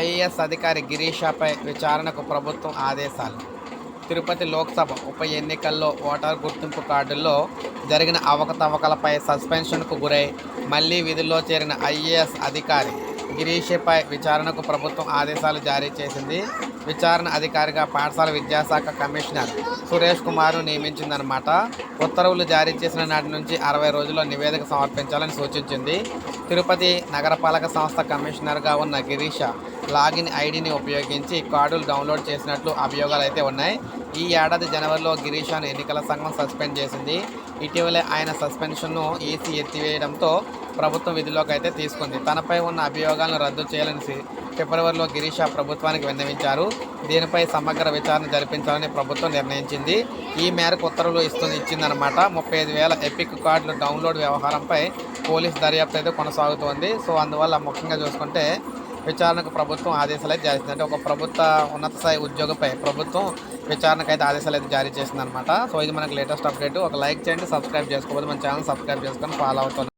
IAS అధికారి గిరీషాపై విచారణకు ప్రభుత్వం ఆదేశాలు. తిరుపతి లోక్సభ ఉప ఎన్నికల్లో ఓటర్ గుర్తింపు కార్డుల్లో జరిగిన అవకతవకలపై సస్పెన్షన్కు గురై మళ్ళీ విధుల్లో చేరిన ఐఏఎస్ అధికారి గిరీష్పై విచారణకు ప్రభుత్వం ఆదేశాలు జారీ చేసింది. విచారణ అధికారిగా పాఠశాల విద్యాశాఖ కమిషనర్ సురేష్ కుమార్ నియమించిందనమాట ఉత్తర్వులు జారీ చేసిన నాటి నుంచి అరవై రోజుల్లో నివేదిక సమర్పించాలని సూచించింది. తిరుపతి నగరపాలక సంస్థ కమిషనర్గా ఉన్న గిరీష లాగిన్ ఐడిని ఉపయోగించి కార్డులు డౌన్లోడ్ చేసినట్లు అభియోగాలు అయితే ఉన్నాయి. ఈ ఏడాది జనవరిలో గిరీషాను ఎన్నికల సంఘం సస్పెండ్ చేసింది. ఇటీవలే ఆయన సస్పెన్షన్ను ఈసీ ఎత్తివేయడంతో ప్రభుత్వం విధిలోకి అయితే తీసుకుంది. తనపై ఉన్న అభియోగాలను రద్దు చేయాలని ఫిబ్రవరిలో గిరీష ప్రభుత్వానికి విన్నవించారు. దీనిపై సమగ్ర విచారణ జరిపించాలని ప్రభుత్వం నిర్ణయించింది. ఈ మేరకు ఉత్తర్వులు ఇస్తుంది ఇచ్చిందనమాట ముప్పై ఐదు వేల ఎపిక్ కార్డులు డౌన్లోడ్ వ్యవహారంపై పోలీస్ దర్యాప్తు అయితే కొనసాగుతోంది. సో అందువల్ల ముఖ్యంగా చూసుకుంటే విచారణకు ప్రభుత్వం ఆదేశాలు అయితే జారీ చేసింది. అంటే ఒక ప్రభుత్వ ఉన్నత స్థాయి ఉద్యోగపై ప్రభుత్వం విచారణకు అయితే ఆదేశాలు అయితే జారీ చేసిందనమాట సో ఇది మనకు లేటెస్ట్ అప్డేట్. ఒక లైక్ చేయండి సబ్స్క్రైబ్ చేసుకోవద్దు మన ఛానల్ సబ్స్క్రైబ్ చేసుకొని ఫాలో అవుతుంది